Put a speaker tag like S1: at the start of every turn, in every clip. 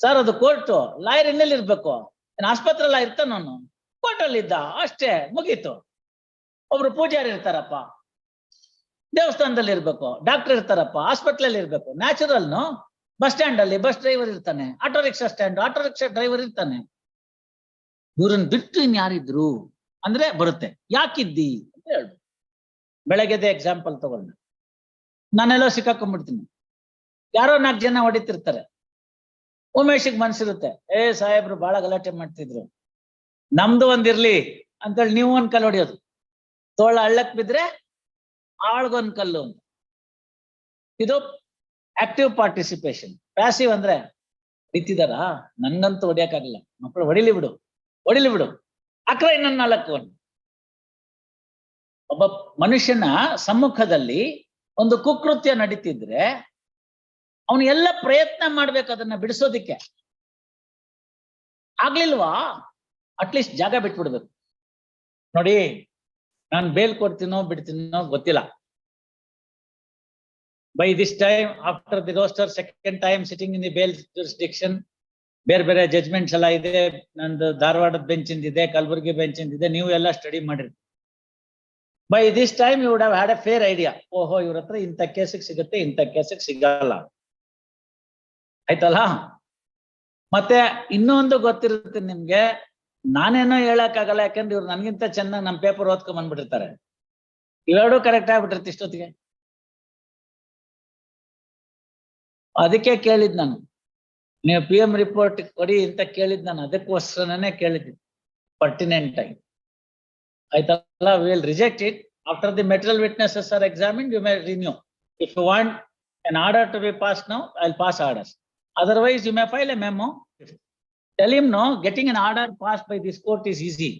S1: Sir ಅದು court lawyer ಇನ್ನೆಲ್ಲಿ ಇರ್ಬೇಕು? ಆಸ್ಪತ್ರೆ ಎಲ್ಲ ಇರ್ತಾನ ನಾನು? ಕೋರ್ಟಲ್ಲಿ ಇದ್ದ? ಅಷ್ಟೇ, ಮುಗೀತು. ಒಬ್ರು ಪೂಜಾರಿ ಇರ್ತಾರಪ್ಪ. ದೇವಸ್ಥಾನದಲ್ಲಿ ಇರ್ಬೇಕು. ಡಾಕ್ಟರ್ ಇರ್ತಾರಪ್ಪ. ಹಾಸ್ಪಿಟ್ಲಲ್ಲಿ ಇರ್ಬೇಕು. ನ್ಯಾಚುರಲ್ನು ಬಸ್ ಸ್ಟ್ಯಾಂಡ್ ಅಲ್ಲಿ ಬಸ್ ಡ್ರೈವರ್ ಇರ್ತಾನೆ. Auto rickshaw stand auto rickshaw driver ಇರ್ತಾನೆ. ಇವ್ರನ್ನ ಬಿಟ್ಟು ಇನ್ ಯಾರಿದ್ರು? ಅಂದ್ರೆ ಬರುತ್ತೆ. ಯಾಕಿದ್ದಿ? ಅಂತ ಹೇಳ್ಬೇಕು. ಬೆಳಗ್ಗೆದೆ ಎಕ್ಸಾಂಪಲ್ ತಗೊಂಡು ನಾನೆಲ್ಲೋ ಸಿಕ್ಕಾಕೊಂಡ್ಬಿಡ್ತೀನಿ. ಯಾರೋ ನಾಲ್ಕು ಜನ ಹೊಡಿತಿರ್ತಾರೆ. ಉಮೇಶಿಗೆ ಮನ್ಸಿರುತ್ತೆ, ಏ ಸಾಹೇಬ್ರು ಬಹಳ ಗಲಾಟೆ ಮಾಡ್ತಿದ್ರು, ನಮ್ದು ಒಂದಿರ್ಲಿ ಅಂತೇಳಿ ನೀವು ಒಂದ್ ಕಲ್ಲು ಹೊಡಿಯೋದು. ತೋಳ ಅಳ್ಳಕ್ ಬಿದ್ರೆ ಆಳ್ಗೊಂದ್ ಕಲ್ಲು ಅಂತ. ಇದು ಆಕ್ಟಿವ್ ಪಾರ್ಟಿಸಿಪೇಷನ್ ಪ್ಯಾಸಿವ್ ಅಂದ್ರೆ ಹೊಡಿತಿದಾರ ನನ್ನಂತೂ ಹೊಡಿಯಕ್ಕಾಗಲ್ಲ ಮಕ್ಕಳು ಹೊಡಿಲಿ ಬಿಡು ಹೊಡಿಲಿ ಬಿಡು. ಅಕ್ರ ಇನ್ನೊಂದ್ ನಾಲ್ಕು ಒಂದು ಒಬ್ಬ ಮನುಷ್ಯನ ಸಮ್ಮುಖದಲ್ಲಿ ಒಂದು ಕುಕೃತ್ಯ ನಡೀತಿದ್ರೆ ಅವನು ಎಲ್ಲ ಪ್ರಯತ್ನ ಮಾಡ್ಬೇಕು ಅದನ್ನ ಬಿಡಿಸೋದಿಕ್ಕೆ. ಆಗ್ಲಿಲ್ವಾ? ಅಟ್ಲೀಸ್ಟ್ ಜಾಗ ಬಿಟ್ಬಿಡ್ಬೇಕು. ನೋಡಿ, ನಾನು ಬೇಲ್ ಕೊಡ್ತೀನೋ ಬಿಡ್ತೀನೋ ಗೊತ್ತಿಲ್ಲ. By this time after the roster second time sitting in the bail diction ಬೇರೆ ಬೇರೆ ಜಜ್ಮೆಂಟ್ಸ್ ಎಲ್ಲ ಇದೆ. ನಂದು ಧಾರವಾಡದ ಬೆಂಚಿಂದ ಇದೆ, ಕಲಬುರಗಿ ಬೆಂಚಿಂದ ಇದೆ. ನೀವು ಎಲ್ಲ ಸ್ಟಡಿ ಮಾಡಿರಿ. By this time you would had a fair idea ಓಹೋ, ಇವ್ರ ಹತ್ರ ಇಂಥ ಕೇಸಿಗೆ ಸಿಗುತ್ತೆ, ಇಂಥ ಕೇಸಿಗೆ ಸಿಗಲ್ಲ. ಆಯ್ತಲ್ಲ? ಮತ್ತೆ ಇನ್ನೊಂದು ಗೊತ್ತಿರುತ್ತೆ ನಿಮ್ಗೆ ನಾನೇನೋ ಹೇಳಕ್ಕಾಗಲ್ಲ ಯಾಕಂದ್ರೆ ಇವ್ರು ನನ್ಗಿಂತ ಚೆನ್ನಾಗಿ ನಮ್ ಪೇಪರ್ ಓದ್ಕೊಂಡ್ ಬಂದ್ಬಿಟ್ಟಿರ್ತಾರೆ. ಇವೆರಡು ಕರೆಕ್ಟ್ ಆಗ್ಬಿಟ್ಟಿರ್ತಿ ಇಷ್ಟೊತ್ತಿಗೆ. ಅದಕ್ಕೆ ಕೇಳಿದ್ ನಾನು. ನೀವು ಪಿ ಎಂ ರಿಪೋರ್ಟ್ ಕೊಡಿ ಅಂತ ಕೇಳಿದ್ ನಾನು. ಅದಕ್ಕೋಸ್ಕರನೇ ಕೇಳಿದ್ದೆ. ಪರ್ಟಿನೆಂಟ್ ಆಗಿ. ಆಯ್ತಲ್ಲ? Will reject it after the material witnesses are examine you may renew if you want order to be passed now, I'll pass orders. Otherwise, you may file a memo. Tell him no, getting an order passed by this court is easy.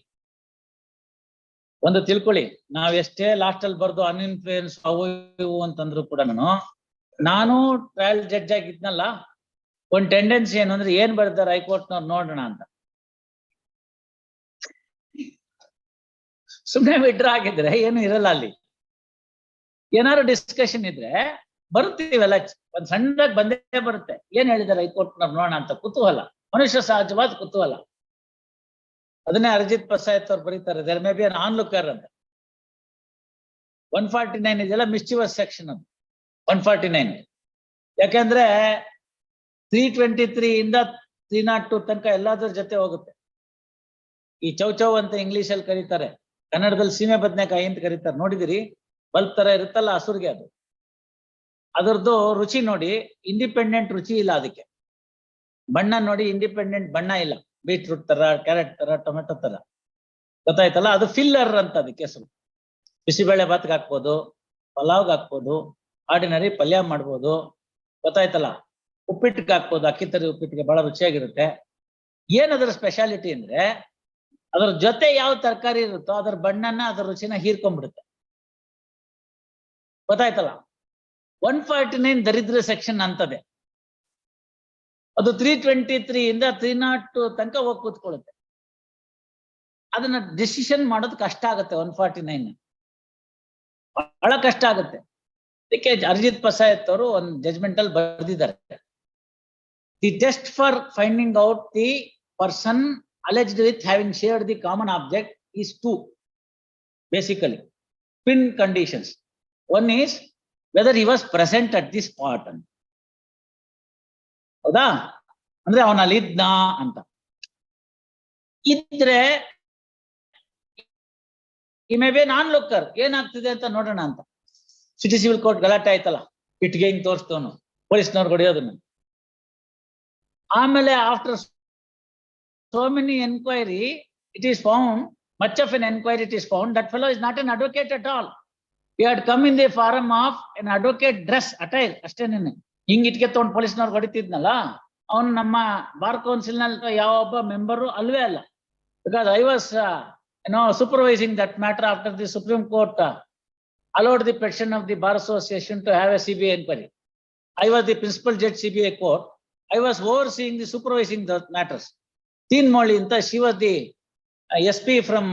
S1: ಒಂದು ತಿಳ್ಕೊಳ್ಳಿ ನಾವ್ ಎಷ್ಟೇ last ಅಲ್ಲಿ ಬರ್ದು ಅನ್ಇನ್ಫ್ಲೂಯೆನ್ಸ್ ಅವು ಇವು ಅಂತಂದ್ರು ಕೂಡ ನಾನು ಟ್ರಯಲ್ ಜಡ್ಜ್ ಆಗಿದ್ನಲ್ಲ ಒಂದ್ ಟೆಂಡೆನ್ಸಿ ಏನು ಅಂದ್ರೆ ಏನ್ ಬರ್ತಾರೆ ಹೈಕೋರ್ಟ್ನವ್ರು ನೋಡೋಣ ಅಂತ ಸುಮ್ನೆ ವಿಡ್ರಾ ಆಗಿದ್ರೆ ಏನು ಇರಲ್ಲ ಅಲ್ಲಿ ಏನಾದ್ರು ಡಿಸ್ಕಷನ್ ಇದ್ರೆ ಬರುತ್ತೀವೆಲ್ಲ ಒಂದ್ ಸಣ್ಣದಾಗಿ ಬಂದೇ ಬರುತ್ತೆ. ಏನ್ ಹೇಳಿದಾರೆ ಹೈಕೋರ್ಟ್ನವ್ರು ನೋಡೋಣ ಅಂತ? ಕುತೂಹಲ. ಮನುಷ್ಯ ಸಹಜವಾದ ಕುತೂಹಲ. ಅದನ್ನೇ ಅರಿಜಿತ್ ಪಸಾಯತ್ ಅವ್ರು ಬರೀತಾರೆ. There may be onlooker ಅಂತ. ಒನ್ ಫಾರ್ಟಿ ನೈನ್ ಇದೆಲ್ಲ ಮಿಸ್ಚಿವಸ್ ಸೆಕ್ಷನ್ ಅದು. ಒನ್ ಫಾರ್ಟಿ ನೈನ್ ಯಾಕೆಂದ್ರೆ ತ್ರೀ ಟ್ವೆಂಟಿ ತ್ರೀ ಇಂದ ತ್ರೀ ನಾಟ್ ಟು ತನಕ ಎಲ್ಲಾದ್ರ ಜೊತೆ ಹೋಗುತ್ತೆ. ಈ ಚೌ ಚೌ ಅಂತ ಇಂಗ್ಲಿಷ್ ಅಲ್ಲಿ ಕರೀತಾರೆ. ಕನ್ನಡದಲ್ಲಿ ಸೀಮೆ ಬದನೆಕಾಯಿ ಅಂತ ಕರೀತಾರೆ. ನೋಡಿದಿರಿ? ಬಲ್ಬ್ ತರ ಇರುತ್ತಲ್ಲ ಹಸುರ್ಗೆ ಅದು. ಅದರದ್ದು ರುಚಿ ನೋಡಿ ಇಂಡಿಪೆಂಡೆಂಟ್ ರುಚಿ ಇಲ್ಲ ಅದಕ್ಕೆ. ಬಣ್ಣ ನೋಡಿ ಇಂಡಿಪೆಂಡೆಂಟ್ ಬಣ್ಣ ಇಲ್ಲ. ಬೀಟ್ರೂಟ್ ತರ ಕ್ಯಾರೆಟ್ ತರ ಟೊಮೆಟೊ ತರ. ಗೊತ್ತಾಯ್ತಲ್ಲ? ಅದು ಫಿಲ್ಲರ್ ಅಂತ ಅದಕ್ಕೆ ಹೆಸರು ಬಿಸಿಬೇಳೆ ಭಾತ್ಗೆ ಹಾಕ್ಬೋದು, ಪಲಾವ್ಗೆ ಹಾಕ್ಬೋದು ಆರ್ಡಿನರಿ ಪಲ್ಯ ಮಾಡ್ಬೋದು. ಗೊತ್ತಾಯ್ತಲ್ಲ? ಉಪ್ಪಿಟ್ಟಿಗೆ ಹಾಕ್ಬೋದು, ಅಕ್ಕಿ ತರಿ ಉಪ್ಪಿಟ್ಟಿಗೆ ಬಹಳ ರುಚಿಯಾಗಿರುತ್ತೆ. ಏನದರ ಸ್ಪೆಷಾಲಿಟಿ ಅಂದ್ರೆ, ಅದರ ಜೊತೆ ಯಾವ ತರಕಾರಿ ಇರುತ್ತೋ ಅದರ ಬಣ್ಣನ ಅದ್ರ ರುಚಿನ ಹೀರ್ಕೊಂಡ್ಬಿಡುತ್ತೆ. ಗೊತ್ತಾಯ್ತಲ್ಲ? ಒನ್ ಫಾರ್ಟಿ ನೈನ್ ದರಿದ್ರ ಸೆಕ್ಷನ್ ಅಂತದೆ. ಅದು ತ್ರೀ ಟ್ವೆಂಟಿ ತ್ರೀ ಇಂದ ತ್ರೀ ನಾಟ್ ಟು ತನಕ ಹೋಗಿ ಕೂತ್ಕೊಳ್ಳುತ್ತೆ. ಅದನ್ನ ಡಿಸಿಷನ್ ಮಾಡೋದು ಕಷ್ಟ ಆಗುತ್ತೆ ಒನ್ ಫಾರ್ಟಿ ನೈನ್. ಬಹಳ ಕಷ್ಟ ಆಗುತ್ತೆ. ಅದಕ್ಕೆ ಅರಿಜಿತ್ ಪಸಾಯತ್ ಅವರು ಒಂದು ಜಜ್ಮೆಂಟ್ ಅಲ್ಲಿ ಬರೆದಿದ್ದಾರೆ. The test for finding out the person alleged with having shared the common object is two basically pin conditions one is whether he was present at the spot ಅಂತ ಹೌದಾ? ಅಂದ್ರೆ ಅವನ ಅಲ್ಲಿ ಇದ್ನ ಅಂತ. ಇದ್ರೆ ಈ ಮೇ ಬಿ ನಾನ್ ಲೋಕರ್ ಏನಾಗ್ತಿದೆ ಅಂತ ನೋಡೋಣ ಅಂತ. ಸಿಟಿ ಸಿವಿಲ್ ಕೋರ್ಟ್ ಗಲಾಟೆ ಆಯ್ತಲ್ಲ. ಇಟ್ಗೆ ಹಿಂಗ್ ತೋರಿಸ್ತವನು. ಪೊಲೀಸ್ನವ್ರು ಹೊಡೆಯೋದನ್ನ ಆಮೇಲೆ after so many enquiry it is found much of an enquiry it is found that fellow is not an advocate at all he had come in the form of an advocate dress attire ಅಷ್ಟೇ ನಿನ್ನೆ ಹಿಂಗ್ ಇಟ್ಕೆ ತೊಗೊಂಡು ಪೊಲೀಸ್ನವ್ರು ಹೊಡಿತಿದ್ನಲ್ಲ ಅವ್ನು ನಮ್ಮ bar council ನಲ್ ಯಾವ ಒಬ್ಬ ಮೆಂಬರು ಅಲ್ವೇ ಅಲ್ಲ because I was no supervising that matter after the Supreme Court allowed the protection of the bar association to have a C B I enquiry I was the principal judge C B I court I was overseeing the supervising that matters ತೀನ್ ಮೌಳಿ ಅಂತ the S P from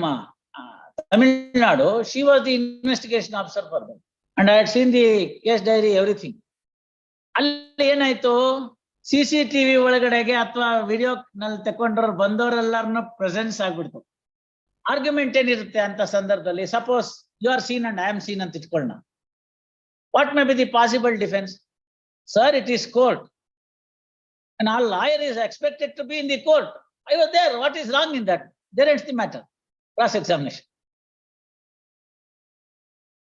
S1: Tamil She was the investigation officer for them. And I had seen the case diary, everything. ಅಲ್ಲಿ ಏನಾಯ್ತು C C TV ಒಳಗಡೆಗೆ ಅಥವಾ video ನಲ್ಲಿ ತಕೊಂಡ್ರು ಬಂದವರೆಲ್ಲರನ್ನು presence ಆಗ್ಬಿಡ್ತು argument ಏನಿರುತ್ತೆ ಅಂತ ಸಂದರ್ಭದಲ್ಲಿ suppose you are seen and I am seen ಅಂತ ಇಟ್ಕೊಳ್ಳೋಣ what may be the possible defence sir it is court and all lawyer is expected to be in the court. I was there. What is wrong in that? There ends the matter. Cross examination.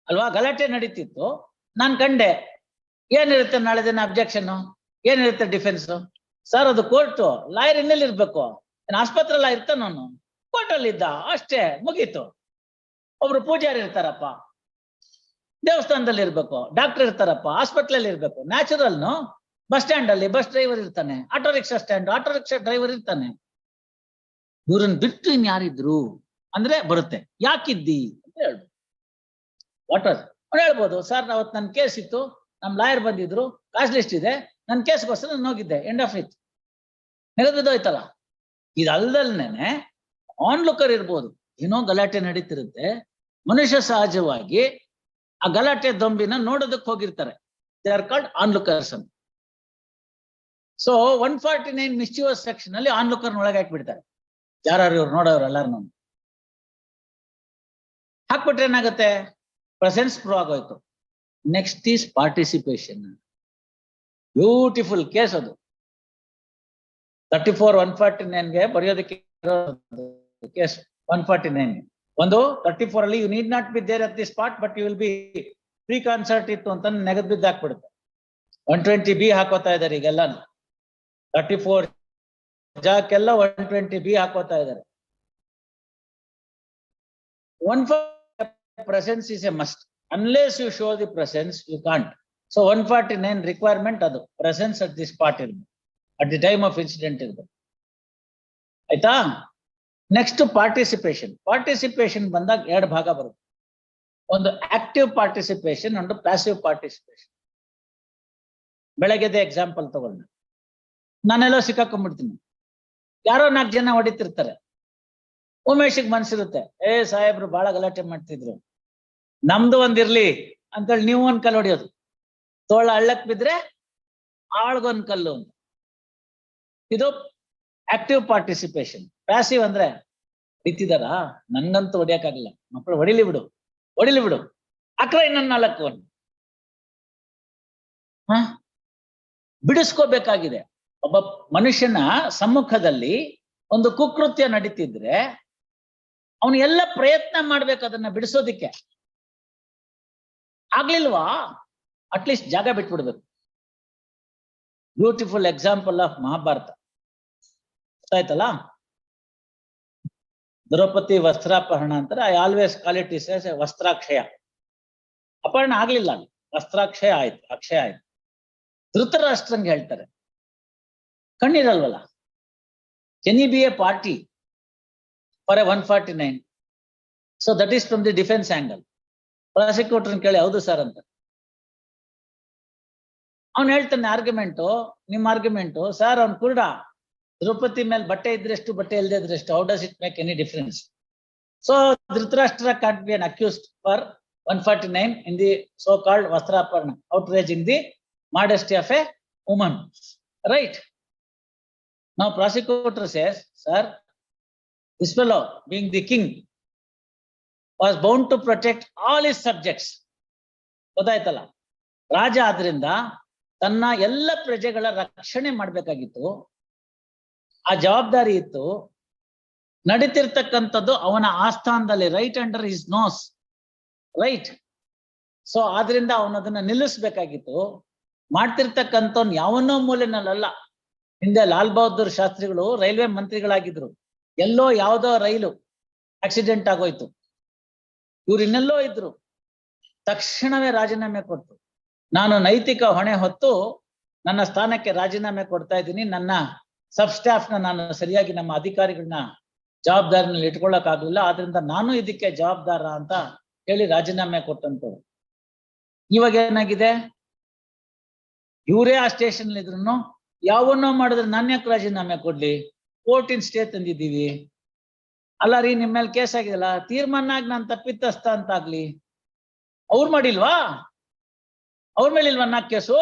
S1: ಅಲ್ವಾ? ಗಲಾಟೆ ನಡೀತಿತ್ತು. ನಾನು ಕಂಡೆ. ಏನಿರುತ್ತೆ ನಾಳೆ ದಿನ objection ಏನಿರುತ್ತೆ defence sir ಅದು ಕೋರ್ಟು ಲಾಯರ್ ಇನ್ನೆಲ್ಲಿ ಇರ್ಬೇಕು? ಏನ್ ಆಸ್ಪತ್ರೆ ಎಲ್ಲ ಇರ್ತಾನ ನಾನು? ಕೋರ್ಟ್ ಅಲ್ಲಿ ಇದ್ದ? ಅಷ್ಟೇ, ಮುಗೀತು. ಒಬ್ರು ಪೂಜಾರಿ ಇರ್ತಾರಪ್ಪ. ದೇವಸ್ಥಾನದಲ್ಲಿ ಇರ್ಬೇಕು. ಡಾಕ್ಟರ್ ಇರ್ತಾರಪ್ಪ. ಹಾಸ್ಪಿಟ್ಲಲ್ಲಿ ಇರ್ಬೇಕು. ನ್ಯಾಚುರಲ್ನು ಬಸ್ ಸ್ಟ್ಯಾಂಡ್ ಅಲ್ಲಿ ಬಸ್ ಡ್ರೈವರ್ ಇರ್ತಾನೆ. Auto rickshaw stand auto rickshaw driver ಇರ್ತಾನೆ. ಇವ್ರನ್ನ ಬಿಟ್ಟು ಇನ್ ಯಾರಿದ್ರು ಅಂದ್ರೆ ಬರುತ್ತೆ. ಯಾಕಿದ್ದಿ? ಅಂತ ಹೇಳ್ಬೋದು. ವಾಟ್ ವಾಸ್ ಅವ್ನು ಹೇಳ್ಬೋದು ಸರ್ ಅವತ್ತು ನನ್ನ ಕೇಸ್ ಇತ್ತು ನಮ್ಮ ಲಾಯರ್ ಬಂದಿದ್ರು ಕಾಸ್ಟ್ ಲಿಸ್ಟ್ ಇದೆ ನನ್ನ ಕೇಸ್ಗೋಸ್ಕರ ನಾನು ಹೋಗಿದ್ದೆ ಎಂಡ್ ಆಫ್ ಇಟ್ ನೆಗದಿದ್ದೋಯ್ತಲ್ಲ ಆನ್ ಲುಕರ್ ಇರ್ಬೋದು, ಏನೋ ಗಲಾಟೆ ನಡೀತಿರುತ್ತೆ, ಮನುಷ್ಯ ಸಹಜವಾಗಿ ಆ ಗಲಾಟೆ ದೊಂಬಿನ ನೋಡೋದಕ್ಕೆ ಹೋಗಿರ್ತಾರೆ. They are called onlookers ಅಂತ. So one forty nine mischievous section ಅಲ್ಲಿ ಆನ್ ಲುಕರ್ ಒಳಗೆ ಹಾಕ್ಬಿಡ್ತಾರೆ. ಯಾರು ಇವ್ರು ನೋಡೋರು ಎಲ್ಲಾರು ಹಾಕ್ಬಿಟ್ರೆ ಏನಾಗುತ್ತೆ? ಪ್ರೆಸೆನ್ಸ್ ಪ್ರೂವ್ ಆಗೋಯ್ತು. Next is participation beautiful case ಅದು. ತರ್ಟಿ ಫೋರ್ ಒನ್ ಫಾರ್ಟಿ ನೈನ್ಗೆ ಬರೆಯೋದಕ್ಕೆ ಕೇಸ್ ಒನ್ ಫಾರ್ಟಿ ನೈನ್ ಒಂದು ತರ್ಟಿ ಫೋರ್ ಅಲ್ಲಿ you need not be there at the spot but you will be preconcert ಇತ್ತು ಅಂತ ನೆಗದ್ ಬಿದ್ದು ಹಾಕ್ಬಿಡುತ್ತೆ. ಒನ್ ಟ್ವೆಂಟಿ ಬಿ ಹಾಕೋತಾ ಇದ್ದಾರೆ ಈಗೆಲ್ಲ ತರ್ಟಿ ಫೋರ್ ಜಾಕೆಲ್ಲ ಒನ್ ಟ್ವೆಂಟಿ ಬಿ ಹಾಕೋತಾ ಇದ್ದಾರೆ. One presence a must unless you show the presence you can't so one forty nine requirement ಅದು ಪ್ರೆಸೆನ್ಸ್ ಅಟ್ ದಿ ಸ್ಪಾಟ್ ಇರ್ಬೇಕು at the time of incident ಇರ್ಬೇಕು ಆಯ್ತಾ? ನೆಕ್ಸ್ಟ್ ಪಾರ್ಟಿಸಿಪೇಷನ್ ಪಾರ್ಟಿಸಿಪೇಷನ್ ಬಂದಾಗ ಎರಡು ಭಾಗ ಬರುತ್ತೆ. ಒಂದು ಆಕ್ಟಿವ್ ಪಾರ್ಟಿಸಿಪೇಷನ್ ಒಂದು ಪ್ಯಾಸಿವ್ ಪಾರ್ಟಿಸಿಪೇಷನ್ ಬೆಳಗ್ಗೆದೆ ಎಕ್ಸಾಂಪಲ್ ತಗೊಂಡು ನಾನೆಲ್ಲೋ ಸಿಕ್ಕಾಕೊಂಡ್ಬಿಡ್ತೀನಿ. ಯಾರೋ ನಾಲ್ಕು ಜನ ಹೊಡಿತಿರ್ತಾರೆ. ಉಮೇಶಿಗೆ ಮನ್ಸಿರುತ್ತೆ. ಏ ಸಾಹೇಬ್ರು ಬಹಳ ಗಲಾಟೆ ಮಾಡ್ತಿದ್ರು. ನಮ್ದು ಒಂದಿರ್ಲಿ ಅಂತೇಳಿ ನೀವು ಒಂದ್ ಕಲ್ಲು ಹೊಡಿಯೋದು. ತೋಳ ಅಳ್ಳಕ್ ಬಿದ್ರೆ ಆಳ್ಗೊಂದ್ ಕಲ್ಲು ಅಂತ. ಇದು ಆಕ್ಟಿವ್ ಪಾರ್ಟಿಸಿಪೇಷನ್ ಪ್ಯಾಸಿವ್ ಅಂದ್ರೆ ಹೊಡಿತಿದಾರ ನನ್ಗಂತೂ ಹೊಡಿಯಕ್ಕಾಗಲ್ಲ. ಮಕ್ಕಳು ಹೊಡಿಲಿ ಬಿಡು. ಹೊಡಿಲಿ ಬಿಡು. ಅಕ್ರ ಇನ್ನೊಂದ್ ನಾಲ್ಕು ಒಂದು. ಹ? ಬಿಡಿಸ್ಕೋಬೇಕಾಗಿದೆ. ಒಬ್ಬ ಮನುಷ್ಯನ ಸಮ್ಮುಖದಲ್ಲಿ ಒಂದು ಕುಕೃತ್ಯ ನಡೀತಿದ್ರೆ ಅವನು ಎಲ್ಲ ಪ್ರಯತ್ನ ಮಾಡ್ಬೇಕು ಅದನ್ನ ಬಿಡಿಸೋದಿಕ್ಕೆ. ಆಗ್ಲಿಲ್ವಾ? ಅಟ್ಲೀಸ್ಟ್ ಜಾಗ ಬಿಟ್ಬಿಡ್ಬೇಕು. Beautiful example of Mahabharata. ಗೊತ್ತಾಯ್ತಲ್ಲ? ದ್ರೌಪದಿ ವಸ್ತ್ರಾಪಹರಣ ಅಂತಾರೆ I always call it is ವಸ್ತ್ರಾಕ್ಷಯ. ಅಪಹರಣ ಆಗ್ಲಿಲ್ಲ ಅಲ್ಲಿ. ವಸ್ತ್ರಾಕ್ಷಯ ಆಯ್ತು, ಅಕ್ಷಯ ಆಯ್ತು. ಧೃತರಾಷ್ಟ್ರಂಗೆ ಹೇಳ್ತಾರೆ. ಕಣ್ಣಿರಲ್ವಲ್ಲ? Can be a party for a one forty nine so that is from the defence angle prosecutor ಕೇಳಿ ಹೌದು ಸರ್ ಅಂತ. ಅವ್ನು ಹೇಳ್ತಾನೆ ಆರ್ಗ್ಯುಮೆಂಟು ನಿಮ್ಮ ಆರ್ಗ್ಯುಮೆಂಟು ಸರ್ ಅವ್ನು ಕುರುಡ ದ್ರೌಪದಿ ಮೇಲೆ ಬಟ್ಟೆ ಇದ್ರೆಷ್ಟು ಬಟ್ಟೆ ಇಲ್ಲದೆ ಇದ್ರೆಷ್ಟು how does it make any difference so Dhritarashtra can't be an accused for one forty nine in the so called ವಸ್ತ್ರಾಪರಣ outrage in the modesty of a woman, right ನಾವು prosecutor says sir this fellow being the king was bound to protect all his subjects ಗೊತ್ತಾಯ್ತಲ್ಲ? ರಾಜ ಆದ್ರಿಂದ ತನ್ನ ಎಲ್ಲ ಪ್ರಜೆಗಳ ರಕ್ಷಣೆ ಮಾಡ್ಬೇಕಾಗಿತ್ತು. ಆ ಜವಾಬ್ದಾರಿ ಇತ್ತು. ನಡೀತಿರ್ತಕ್ಕಂಥದ್ದು ಅವನ ಆಸ್ಥಾನದಲ್ಲಿ right under his nose right so ಆದ್ರಿಂದ ಅವನದನ್ನ ನಿಲ್ಲಿಸ್ಬೇಕಾಗಿತ್ತು. ಮಾಡ್ತಿರ್ತಕ್ಕಂಥವ್ನು ಯಾವನ್ನೋ ಮೂಲೆನಲ್ಲ ಹಿಂದೆ ಲಾಲ್ ಬಹದ್ದೂರ್ ಶಾಸ್ತ್ರಿಗಳು ರೈಲ್ವೆ ಮಂತ್ರಿಗಳಾಗಿದ್ರು. ಎಲ್ಲೋ ಯಾವುದೋ ರೈಲು ಆಕ್ಸಿಡೆಂಟ್ ಆಗೋಯ್ತು. ಇವ್ರು ಇನ್ನೆಲ್ಲೋ ಇದ್ರು. ತಕ್ಷಣವೇ ರಾಜೀನಾಮೆ ಕೊಟ್ಟು ನಾನು ನೈತಿಕ ಹೊಣೆ ಹೊತ್ತು ನನ್ನ ಸ್ಥಾನಕ್ಕೆ ರಾಜೀನಾಮೆ ಕೊಡ್ತಾ ಇದ್ದೀನಿ. ನನ್ನ ಸಬ್ ಸ್ಟಾಫ್ನ ನಾನು ಸರಿಯಾಗಿ ನಮ್ಮ ಅಧಿಕಾರಿಗಳನ್ನ ಜವಾಬ್ದಾರಿನಲ್ಲಿ ಇಟ್ಕೊಳಕ್ ಆಗ್ಲಿಲ್ಲ ಆದ್ರಿಂದ ನಾನು ಇದಕ್ಕೆ ಜವಾಬ್ದಾರ ಅಂತ ಹೇಳಿ ರಾಜೀನಾಮೆ ಕೊಟ್ಟಂತವ್ರು. ಇವಾಗ ಏನಾಗಿದೆ? ಇವರೇ ಆ ಸ್ಟೇಷನ್ ಇದ್ರು ಯಾವನ್ನೋ ಮಾಡಿದ್ರೆ ನಾನು ಯಾಕೆ ರಾಜೀನಾಮೆ ಕೊಡ್ಲಿ? ಕೋರ್ಟಿನ ಸ್ಟೇ ತಂದಿದ್ದೀವಿ. ಅಲ್ಲ ರೀ ನಿಮ್ಮ ಮೇಲೆ ಕೇಸ್ ಆಗಿದಲ್ಲ ತೀರ್ಮಾನ ಆಗಿ ನಾನು ತಪ್ಪಿತಸ್ತ ಅಂತ ಆಗ್ಲಿ ಅವ್ರು ಮಾಡಿಲ್ವಾ? ಅವ್ರ ಮೇಲೆ ಇಲ್ವಾ ನಾಲ್ಕು ಕೇಸು?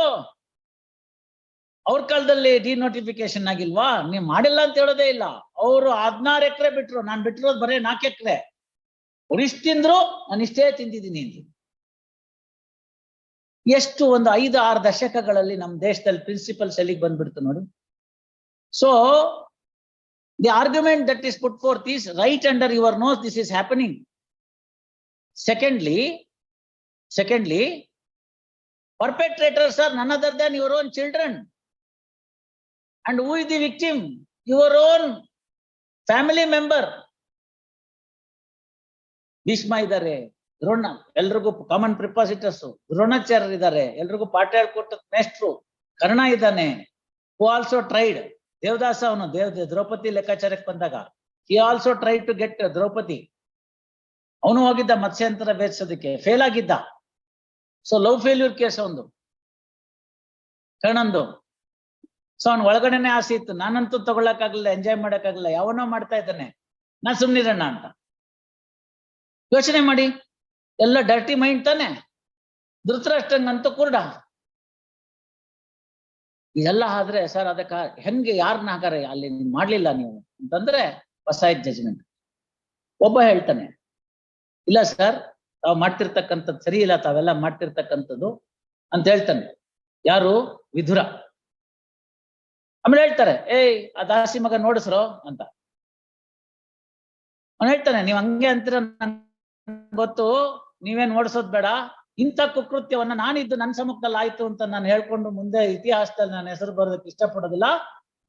S1: ಅವ್ರ ಕಾಲದಲ್ಲಿ ಡಿನೋಟಿಫಿಕೇಶನ್ ಆಗಿಲ್ವಾ? ನೀವ್ ಮಾಡಿಲ್ಲ ಅಂತ ಹೇಳೋದೇ ಇಲ್ಲ. ಅವರು ಹದ್ನಾರು ಎಕರೆ ಬಿಟ್ರು, ನಾನ್ ಬಿಟ್ಟಿರೋದು ಬರೀ ನಾಲ್ಕು ಎಕರೆ. ಅವ್ರು ಇಷ್ಟ್ ತಿಂದ್ರು, ನಾನು ಇಷ್ಟೇ ತಿಂದಿದ್ದೀನಿ ಅಂತ ಎಷ್ಟು ಒಂದು ಐದು ಆರು ದಶಕಗಳಲ್ಲಿ ನಮ್ಮ ದೇಶದಲ್ಲಿ ಪ್ರಿನ್ಸಿಪಲ್ಸ್ ಎಲ್ಲಿಗೆ ಬಂದ್ಬಿಡ್ತು ನೋಡಿ. So The argument that is put forth is right under your nose this is happening secondly secondly perpetrators are none other than your own children. And who is the victim? Your own family member. Bhishma ಇದ್ದಾರೆ ದ್ರೋಣ ಎಲ್ರಿಗೂ common ಪ್ರಿಪಾಸಿಟರ್ಸ್ ದ್ರೋಣಾಚಾರ್ಯರು ಇದ್ದಾರೆ ಎಲ್ರಿಗೂ ಪಾಠ ಹೇಳ್ಕೊಟ್ಟ ಮೇಷ್ಟ್ರು ಕರ್ಣ ಇದ್ದಾನೆ ಹೂ also tried Devadas ಅವನು ದೇವ, ದ್ರೌಪದಿ ಲೆಕ್ಕಾಚಾರಕ್ಕೆ ಬಂದಾಗ he also try to get Draupadi. ಅವನು ಹೋಗಿದ್ದ ಮತ್ಸ್ಯಾಂತರ ಬೇರ್ಸೋದಕ್ಕೆ ಫೇಲ್ ಆಗಿದ್ದ. ಸೊ ಲವ್ ಫೇಲ್ಯೂರ್ ಕೇಸ್ ಒಂದು. ಕರ್ಣಂದು. ಸೊ ಅವ್ನ ಒಳಗಡೆನೆ ಆಸೆ ಇತ್ತು. ನಾನಂತೂ ತಗೊಳಕ್ಕಾಗಲ್ಲ ಎಂಜಾಯ್ ಮಾಡಕ್ಕಾಗಲ್ಲ ಯಾವನೋ ಮಾಡ್ತಾ ಇದ್ದಾನೆ. ನಾ ಸುಮ್ನಿರಣ್ಣ ಅಂತ. ಯೋಚನೆ ಮಾಡಿ. ಎಲ್ಲ ಡರ್ಟಿ ಮೈಂಡ್ ತಾನೆ. ಧೃತರಾಷ್ಟ್ರಂಗಂತೂ ಕುರುಡ. ಇದೆಲ್ಲ ಆದ್ರೆ ಸರ್ ಅದಕ್ಕ ಹೆಂಗೆ ಯಾರನ್ನ ಹಾಕಾರೆ ಅಲ್ಲಿ ಮಾಡ್ಲಿಲ್ಲ ನೀವು? ಅಂತಂದ್ರೆ ಹೊಸ ಜಜ್ಮೆಂಟ್ ಒಬ್ಬ ಹೇಳ್ತಾನೆ, ಇಲ್ಲ ಸರ್ ತಾವು ಮಾಡ್ತಿರ್ತಕ್ಕಂಥದ್ದು ಸರಿ ಇಲ್ಲ, ತಾವೆಲ್ಲ ಮಾಡ್ತಿರ್ತಕ್ಕಂಥದ್ದು ಅಂತ ಹೇಳ್ತಾನೆ. ಯಾರು? ವಿಧುರ. ಆಮೇಲೆ ಹೇಳ್ತಾರೆ, ಏಯ್, ಆ ದಾಸಿ ಮಗ ನೋಡಿಸ್ರೋ ಅಂತ. ಅವ್ನು ಹೇಳ್ತಾನೆ, ನೀವ್ ಹಂಗೆ ಅಂತೀರ ಗೊತ್ತು ನೀವೇನ್ ಓಡಿಸೋದ್ ಬೇಡ. ಇಂಥ ಕುಕೃತ್ಯವನ್ನ ನಾನಿದ್ದು ನನ್ನ ಸಮ್ಮುಖದಲ್ಲಿ ಆಯ್ತು ಅಂತ ನಾನು ಹೇಳ್ಕೊಂಡು ಮುಂದೆ ಇತಿಹಾಸದಲ್ಲಿ ನಾನು ಹೆಸರು ಬರೋದಕ್ಕೆ ಇಷ್ಟಪಡೋದಿಲ್ಲ.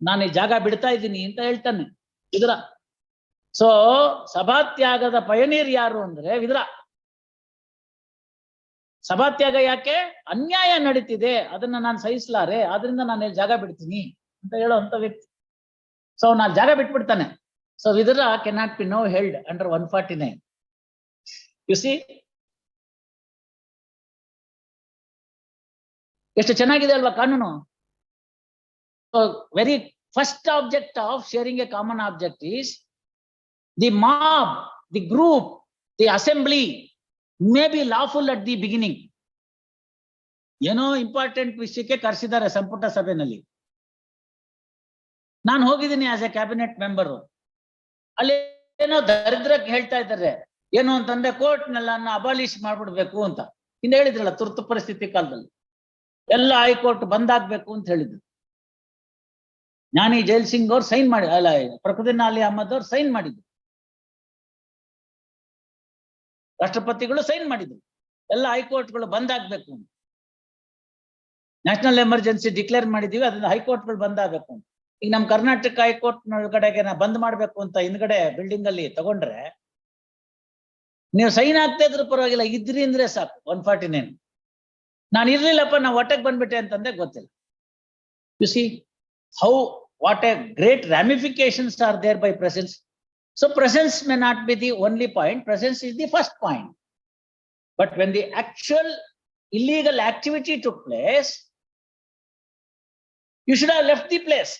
S1: ನಾನು ಈ ಜಾಗ ಬಿಡ್ತಾ ಇದ್ದೀನಿ ಅಂತ ಹೇಳ್ತಾನೆ. ವಿದುರ. ಸೊ ಸಭಾತ್ಯಾಗದ ಪಯನೀರ್ ಯಾರು ಅಂದ್ರೆ ವಿದುರ. ಸಭಾತ್ಯಾಗ ಯಾಕೆ? ಅನ್ಯಾಯ ನಡೀತಿದೆ. ಅದನ್ನ ನಾನು ಸಹಿಸಲಾರೆ. ಆದ್ರಿಂದ ನಾನು ಜಾಗ ಬಿಡ್ತೀನಿ ಅಂತ ಹೇಳೋ ಅಂತ ವ್ಯಕ್ತಿ. ಸೊ ನಾನು ಜಾಗ ಬಿಟ್ಬಿಡ್ತಾನೆ. So Vidura cannot be no held under one forty nine you see ಎಷ್ಟು ಚೆನ್ನಾಗಿದೆ ಅಲ್ವಾ ಕಾನೂನು? Very first object of sharing a common object is the mob the group the assembly may be lawful at the beginning ಏನೋ important ವಿಷಯಕ್ಕೆ ಕರೆಸಿದ್ದಾರೆ ಸಂಪುಟ ಸಭೆಯಲ್ಲಿ ನಾನು ಹೋಗಿದ್ದೀನಿ ಆಸ್ ಎ ಕ್ಯಾಬಿನೆಟ್ ಮೆಂಬರು ಅಲ್ಲಿ ಏನೋ ದರಿದ್ರಕ್ಕೆ ಹೇಳ್ತಾ ಇದ್ದಾರೆ. ಏನು ಅಂತಂದ್ರೆ ಕೋರ್ಟ್ ನೆಲ್ಲ ಅಬಾಲಿಷ್ ಮಾಡ್ಬಿಡ್ಬೇಕು ಅಂತ. ಹಿಂದೆ ಹೇಳಿದ್ರಲ್ಲ ತುರ್ತು ಪರಿಸ್ಥಿತಿ ಕಾಲದಲ್ಲಿ. ಎಲ್ಲ ಹೈಕೋರ್ಟ್ ಬಂದಾಗ್ಬೇಕು ಅಂತ ಹೇಳಿದ್ರು. ಜ್ಞಾನಿ ಜೈಲ್ ಸಿಂಗ್ ಅವ್ರು ಸೈನ್ ಮಾಡಿ, ಅಲ್ಲ ಪ್ರಕೃತಿನ ಅಲಿ ಅಹಮದ್ ಅವ್ರು ಸೈನ್ ಮಾಡಿದ್ರು. ರಾಷ್ಟ್ರಪತಿಗಳು ಸೈನ್ ಮಾಡಿದ್ರು. ಎಲ್ಲ ಹೈಕೋರ್ಟ್ಗಳು ಬಂದಾಗ್ಬೇಕು ಅಂತ. ನ್ಯಾಷನಲ್ ಎಮರ್ಜೆನ್ಸಿ ಡಿಕ್ಲೇರ್ ಮಾಡಿದೀವಿ, ಅದನ್ನ ಹೈಕೋರ್ಟ್ಗಳು ಬಂದಾಗಬೇಕು ಅಂತ. ಈಗ ನಮ್ ಕರ್ನಾಟಕ ಹೈಕೋರ್ಟ್ ಒಳಗಡೆಗೆ ಬಂದ್ ಮಾಡ್ಬೇಕು ಅಂತ ಹಿಂದ್ಗಡೆ ಬಿಲ್ಡಿಂಗ್ ಅಲ್ಲಿ ತಗೊಂಡ್ರೆ, ನೀವು ಸೈನ್ ಆಗ್ತಾ ಇದ್ರು ಪರವಾಗಿಲ್ಲ ಇದ್ರಿ ಅಂದ್ರೆ ಸಾಕು, ಒನ್ ಫಾರ್ಟಿ ನೈನ್. ನಾನು ಇರ್ಲಿಲ್ಲಪ್ಪ ನಾ ಹೊಟ್ಟೆಗೆ ಬಂದ್ಬಿಟ್ಟೆ ಅಂತಂದ್ರೆ ಗೊತ್ತಿಲ್ಲ. You see how what a great ramifications are there by presence so presence may not be the only point presence is the first point but when the actual illegal activity to place, you should have left the place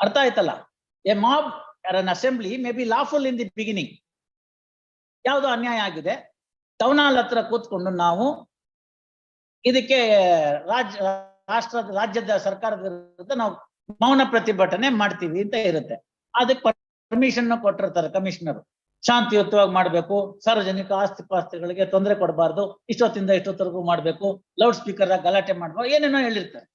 S1: ಅರ್ಥ ಆಯ್ತಲ್ಲ? A mob assembly may be lawful in the beginning ಯಾವುದೋ ಅನ್ಯಾಯ ಆಗಿದೆ? Town hall ಹತ್ರ ಕೂತ್ಕೊಂಡು ನಾವು ಇದಕ್ಕೆ ರಾಜ್ಯ ರಾಷ್ಟ್ರದ ರಾಜ್ಯದ ಸರ್ಕಾರದ ವಿರುದ್ಧ ನಾವು ಮೌನ ಪ್ರತಿಭಟನೆ ಮಾಡ್ತೀವಿ ಅಂತ ಇರುತ್ತೆ. ಅದಕ್ಕೆ ಪರ್ಮಿಷನ್ ಕೊಟ್ಟಿರ್ತಾರೆ ಕಮಿಷನರ್ ಶಾಂತಿಯುತವಾಗಿ ಮಾಡ್ಬೇಕು. ಸಾರ್ವಜನಿಕ ಆಸ್ತಿ ಪಾಸ್ತಿಗಳಿಗೆ ತೊಂದರೆ ಕೊಡಬಾರ್ದು. ಇಷ್ಟೊತ್ತಿಂದ ಇಷ್ಟೊತ್ತರೆಗೂ ಮಾಡ್ಬೇಕು. ಲೌಡ್ ಸ್ಪೀಕರ್ ಗಲಾಟೆ ಮಾಡ್ಬಾರ್ದು. ಏನೇನೋ ಹೇಳಿರ್ತಾರೆ.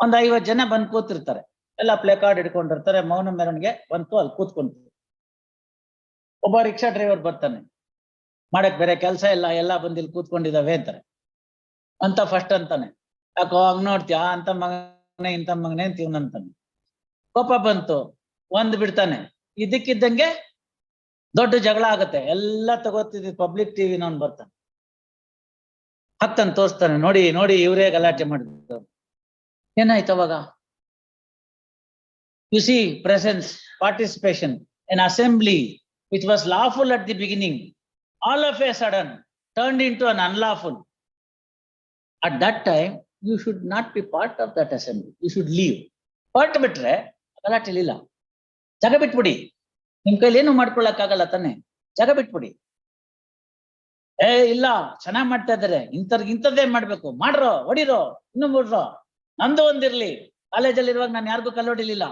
S1: ಒಂದ್ ಐವತ್ತು ಜನ ಬಂದು ಕೂತಿರ್ತಾರೆ. ಎಲ್ಲ ಪ್ಲೇ ಕಾರ್ಡ್ ಹಿಡ್ಕೊಂಡಿರ್ತಾರೆ. ಮೌನ ಮೆರವಣಿಗೆ ಬಂತು, ಅಲ್ಲಿ ಕೂತ್ಕೊಂತೀವಿ. ಒಬ್ಬ ರಿಕ್ಷಾ ಡ್ರೈವರ್ ಬರ್ತಾನೆ. ಮಾಡಕ್ ಬೇರೆ ಕೆಲಸ ಇಲ್ಲ, ಎಲ್ಲ ಬಂದು ಇಲ್ಲಿ ಕೂತ್ಕೊಂಡಿದಾವೆ ಅಂತಾರೆ. ಅಂತ ಫಸ್ಟ್ ಅಂತಾನೆ. ಯಾಕೋ ಹಂಗ್ ನೋಡ್ತೀಯ ಅಂತ ಮಗನೇ ಇಂಥ ಮಗನೇ ಅಂತ ಇವ್ನಂತಾನೆ ಕೋಪ ಬಂತು, ಒಂದ್ ಬಿಡ್ತಾನೆ. ಇದಕ್ಕಿದ್ದಂಗೆ ದೊಡ್ಡ ಜಗಳ ಆಗತ್ತೆ. ಎಲ್ಲ ತಗೋತಿದ್ ಪಬ್ಲಿಕ್ ಟಿವಿ ನಾನು ಬರ್ತಾನೆ. ಹತ್ತನ್ ತೋರಿಸ್ತಾನೆ, ನೋಡಿ ನೋಡಿ, ಇವರೇ ಗಲಾಟೆ ಮಾಡಿದ್ರು ಏನಾಯ್ತು ಅವಾಗ? You see presence participation in assembly which was lawful at the beginning all of a sudden turn in to un unlawful at that time you should not be part of that assembly you should leave ಹೊರಟು ಬಿಟ್ರೆ ಗಲಾಟೆ ಇಲ್ಲ ಜಾಗ ಬಿಟ್ಬಿಡಿ. ನಿಮ್ ಕೈಲಿ ಏನು ಮಾಡ್ಕೊಳಕ್ಕಾಗಲ್ಲ ತಾನೆ. ಜಾಗ ಬಿಟ್ಬಿಡಿ. ಏ, ಇಲ್ಲ, ಚೆನ್ನಾಗ್ ಮಾಡ್ತಾ ಇದಾರೆ ಇಂಥವ್ರಿಗೆ ಇಂಥದ್ದೇ ಮಾಡ್ಬೇಕು. ಮಾಡ್ರೋ, ಹೊಡಿರೋ, ಇನ್ನು ಬಿಡ್ರೋ ನಂದು ಒಂದಿರ್ಲಿ ಕಾಲೇಜಲ್ಲಿ ಇರುವಾಗ ನಾನು ಯಾರಿಗೂ ಕಲ್ಲು ಹೊಡಿಲಿಲ್ಲ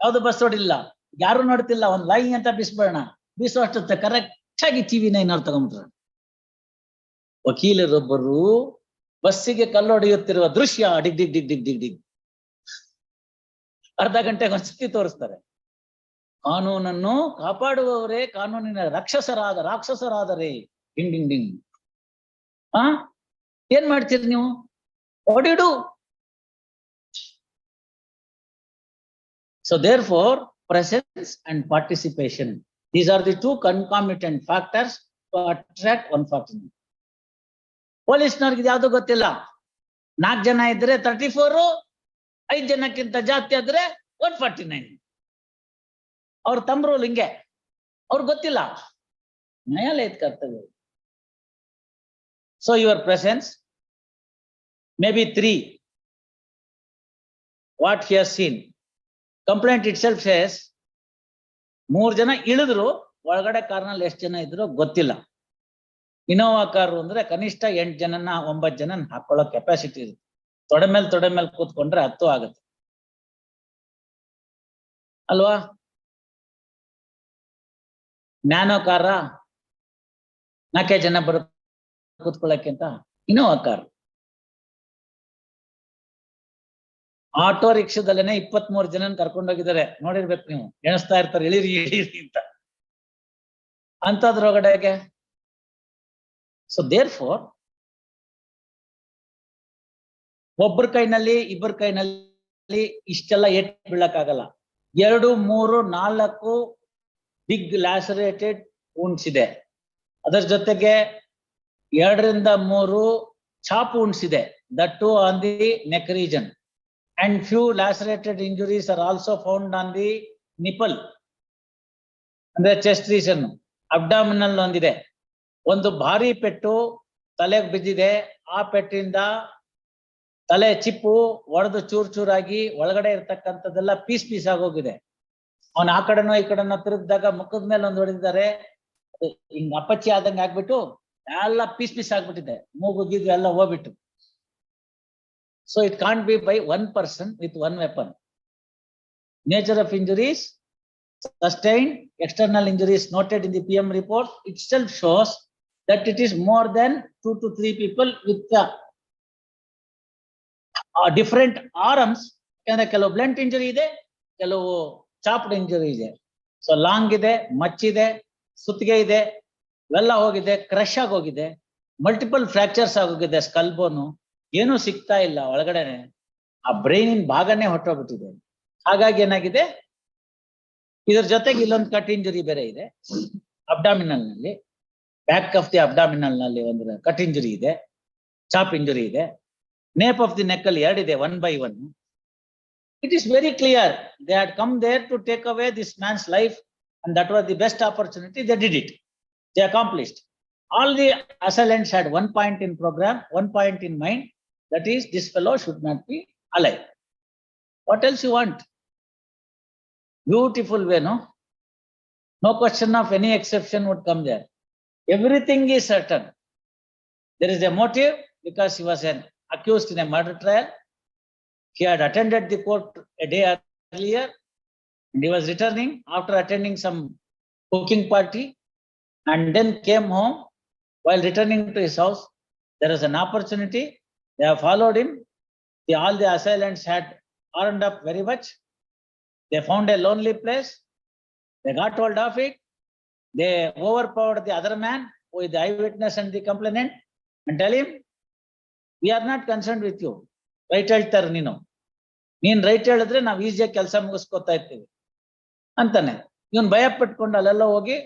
S1: ಯಾವ್ದು ಬಸ್ ಹೊಡಿಲಿಲ್ಲ ಯಾರು ನೋಡ್ತಿಲ್ಲ. ಒಂದ್ ಲೈ ಅಂತ ಬಿಸ್ಬೇಡ ಬೀಸೋ ಅಷ್ಟೊತ್ತೆ ಕರೆಕ್ಟ್ ಆಗಿ ಟಿವಿ ನೈನ್ ಅವ್ರು ವಕೀಲರೊಬ್ಬರು ಬಸ್ಸಿಗೆ ಕಲ್ಲೊಡೆಯುತ್ತಿರುವ ದೃಶ್ಯ ಡಿಗ್ ಡಿಗ್ ಡಿಗ್ ಡಿಗ್ ಡಿಗ್ ಡಿಗ್. ಅರ್ಧ ಗಂಟೆಗೆ ಒಂದ್ಸತಿ ತೋರಿಸ್ತಾರೆ. ಕಾನೂನನ್ನು ಕಾಪಾಡುವವರೇ ಕಾನೂನಿನ ರಕ್ಷಸರಾದ, ರಾಕ್ಷಸರಾದರೆ. ಡಿಂಗ್ ಡಿಂಗ್ ಡಿಂಗ್. ಆ? ಏನ್ ಮಾಡ್ತೀರಿ ನೀವು? ಹೊಡಿಡು so therefore presence and participation these are the two concomitant factors to attract one forty ಪೊಲೀಸ್ನವ್ರಿಗೆ ಯಾವ್ದು ಗೊತ್ತಿಲ್ಲ? ನಾಲ್ಕು ಜನ ಇದ್ರೆ ತರ್ಟಿ ಫೋರ್ ಐದ್ ಜನಕ್ಕಿಂತ ಜಾಸ್ತಿ ಆದ್ರೆ ಒನ್ ಫಾರ್ಟಿ ನೈನ್ ಅವ್ರ ತಮ್ರು ಹಿಂಗೆ. ಅವ್ರಿಗೆ ಗೊತ್ತಿಲ್ಲ. ನ್ಯಾಯಾಲಯದ ಕರ್ತವ್ಯ so your presence may be three what he has seen complaint itself says ಮೂರ್ ಜನ ಇಳಿದ್ರು, ಒಳಗಡೆ ಕಾರ್ನಲ್ಲಿ ಎಷ್ಟು ಜನ ಇದ್ರು ಗೊತ್ತಿಲ್ಲ. ಇನೋವಾ ಕಾರು ಅಂದ್ರೆ ಕನಿಷ್ಠ ಎಂಟ್ ಜನನ ಒಂಬತ್ ಜನ ಹಾಕೊಳ್ಳೋ ಕೆಪಾಸಿಟಿ ಇದೆ ತೊಡೆ ಮೇಲೆ ತೊಡೆ ಮೇಲೆ ಕೂತ್ಕೊಂಡ್ರೆ ಹತ್ತು ಆಗುತ್ತೆ. ಅಲ್ವಾ? ನ್ಯಾನೋ ಕಾರ? ನಾಲ್ಕೇ ಜನ ಬರ ಕೂತ್ಕೊಳ್ಳಕ್ಕೆ ಅಂತ ಇನೋವಾ ಕಾರ್. ಆಟೋ ರಿಕ್ಷಾದಲ್ಲೇನೆ ಇಪ್ಪತ್ ಮೂರು ಜನ ಕರ್ಕೊಂಡೋಗಿದ್ದಾರೆ. ನೋಡಿರ್ಬೇಕು ನೀವು. ಎಣಿಸ್ತಾ ಇರ್ತಾರೆ. ಇಳಿರಿ ಇಳಿರಿ ಅಂತ. ಅಂತದ್ರೊಳಗಡೆಗೆ ಸೊ ದೇರ್ ಫೋರ್ ಒಬ್ಬರ ಕೈನಲ್ಲಿ, ಇಬ್ಬರ ಕೈನಲ್ಲಿ ಇಷ್ಟೆಲ್ಲ ಏಟ್ ಬೀಳಕ್ಕಾಗಲ್ಲ. ಎರಡು, ಮೂರು, ನಾಲ್ಕು ಬಿಗ್ ಲ್ಯಾಸರೇಟೆಡ್ ವೂನ್ಸ್ ಇದೆ. ಅದರ ಜೊತೆಗೆ ಎರಡರಿಂದ ಮೂರು ಚಾಪ್ ವೂನ್ಸ್ ಇದೆ. That to on the neck region and few lacerated injuries are also found on the nipple ಅಂದ್ರೆ ಚೆಸ್ಟ್ ರೀಸನ್ ಅಬ್ಡಾಮಿನಲ್ ಒಂದಿದೆ. ಒಂದು ಭಾರಿ ಪೆಟ್ಟು ತಲೆಗೆ ಬಿದ್ದಿದೆ. ಆ ಪೆಟ್ಟಿಂದ ತಲೆ ಚಿಪ್ಪು ಒಡೆದು ಚೂರ್ ಚೂರಾಗಿ ಒಳಗಡೆ ಇರ್ತಕ್ಕಂಥದ್ದೆಲ್ಲ ಪೀಸ್ ಪೀಸ್ ಆಗೋಗಿದೆ ಅವನ್ ಆ ಕಡೆನೋ ಈ ಕಡೆನೋ ತಿರುಗಿದಾಗ ಮುಖದ ಮೇಲೆ ಒಂದು ಹೊಡೆದಿದ್ದಾರೆ. ಹಿಂಗ್ ಅಪ್ಪಚ್ಚಿ ಆದಂಗೆ ಆಗ್ಬಿಟ್ಟು ಎಲ್ಲ ಪೀಸ್ ಪೀಸ್ ಆಗ್ಬಿಟ್ಟಿದೆ. ಮೂಗು ಗೀಗು ಎಲ್ಲ ಹೋಗ್ಬಿಟ್ಟು. So it can't be by one person with one weapon. Nature of injuries sustained external injuries noted in the PM report itself shows that it is more than two to three people with the uh, different arms. ಯಾಕಂದ್ರೆ ಕೆಲವು blunt injury ಇದೆ ಕೆಲವು chopped injury ಇದೆ so long ಇದೆ ಮಚ್ಚಿದೆ ಸುತ್ತಿಗೆ ಇದೆ ಇವೆಲ್ಲ ಹೋಗಿದೆ ಕ್ರಶ್ ಆಗೋಗಿದೆ ಮಲ್ಟಿಪಲ್ ಫ್ರಾಕ್ಚರ್ಸ್ ಆಗೋಗಿದೆ skull ಬೋನು ಏನೂ ಸಿಗ್ತಾ ಇಲ್ಲ ಒಳಗಡೆನೆ ಆ ಬ್ರೈನಿನ ಭಾಗನೇ ಹೊಟ್ಟೋಗ್ಬಿಟ್ಟಿದೆ ಹಾಗಾಗಿ ಏನಾಗಿದೆ? ಇದ್ರ ಜೊತೆಗೆ ಇಲ್ಲೊಂದು ಕಟ್ ಇಂಜುರಿ ಬೇರೆ ಇದೆ. ಅಬ್ಡಾಮಿನಲ್ನಲ್ಲಿ ಬ್ಯಾಕ್ ಆಫ್ ದಿ ಅಬ್ಡಾಮಿನಲ್ನಲ್ಲಿ ಒಂದು ಕಟ್ ಇಂಜುರಿ ಇದೆ. ಚಾಪ್ ಇಂಜುರಿ ಇದೆ. ನೇಪ್ ಆಫ್ ದಿ ನೆಕ್ ಅಲ್ಲಿ ಎರಡಿದೆ one by one it is very clear they had come there to take away this man's life and that was the best opportunity they did it they accomplished all the assailants had one point in programme one point in mind That is, this fellow should not be alive. What else you want? Beautiful way, no? No question of any exception would come there. Everything is certain. There is a motive because he was an accused in a murder trial. He had attended the court a day earlier and he was returning after attending some cooking party and then came home while returning to his house. There was an opportunity They have followed him. The, all the assailants had armed up very much. They found a lonely place. They got hold of it. They overpowered the other man with the eyewitness and the complainant and tell him, we are not concerned with you. Right right ಹೇಳ್ತಾರೆ ನೀನು ನೀನ್ right ಹೇಳಿದ್ರೆ ನಾವ್ ಈಸಿಯಾಗಿ ಕೆಲಸ ಮುಗಿಸ್ಕೊತಾ ಇರ್ತೀವಿ ಅಂತಾನೆ ಇವನ್ ಭಯ ಪಟ್ಕೊಂಡು ಅಲ್ಲೆಲ್ಲ ಹೋಗಿ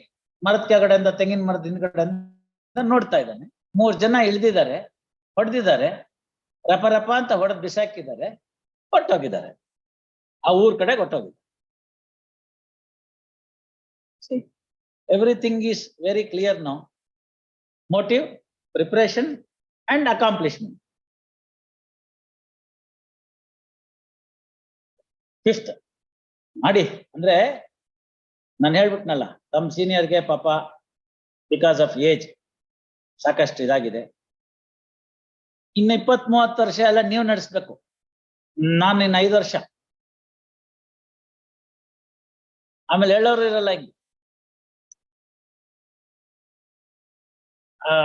S1: ಮರದ ಕೆಳಗಡೆಯಿಂದ ತೆಂಗಿನ ಮರದ ಹಿಂದ್ಗಡೆಯಿಂದ ನೋಡ್ತಾ ಇದ್ದಾನೆ ಮೂರ್ ಜನ ಇಳ್ದಿದ್ದಾರೆ ಹೊಡೆದಿದ್ದಾರೆ ರಪ ರಪ ಅಂತ ಹೊಡೆದ್ ಬಿಸಾಕಿದ್ದಾರೆ ಹೊಟ್ಟೋಗಿದ್ದಾರೆ ಆ ಊರ್ ಕಡೆ ಹೊಟ್ಟೋಗಿದೆ everything is very clear now motive preparation and accomplishment fifth ಮಾಡಿ. ಅಂದ್ರೆ ನಾನು ಹೇಳ್ಬಿಟ್ನಲ್ಲ ತಮ್ಮ ಸೀನಿಯರ್ಗೆ ಪಾಪ ಬಿಕಾಸ್ ಆಫ್ ಏಜ್ ಸಾಕಷ್ಟು ಇದಾಗಿದೆ. ಇನ್ನು ಇಪ್ಪತ್ ಮೂವತ್ತು ವರ್ಷ ಎಲ್ಲ ನೀವು ನಡೆಸ್ಬೇಕು. ನಾನು ಇನ್ನು ಐದು ವರ್ಷ. ಆಮೇಲೆ ಹೇಳೋರು ಇರಲ್ಲ ಹಿಂಗೆ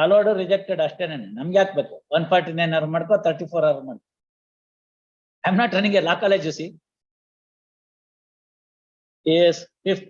S1: ಅಲೋಡು ರಿಜೆಕ್ಟೆಡ್ ಅಷ್ಟೇನೆ. ನಮ್ಗೆ ಹಾಕ್ಬೇಕು ಒನ್ ಫಾರ್ಟಿ ನೈನ್ ಅವರ್ ಮಾಡ್ಕೋ ತರ್ಟಿ ಫೋರ್ ಅವರ್ ಮಾಡ್ಕೋ I am not running law college C S fifth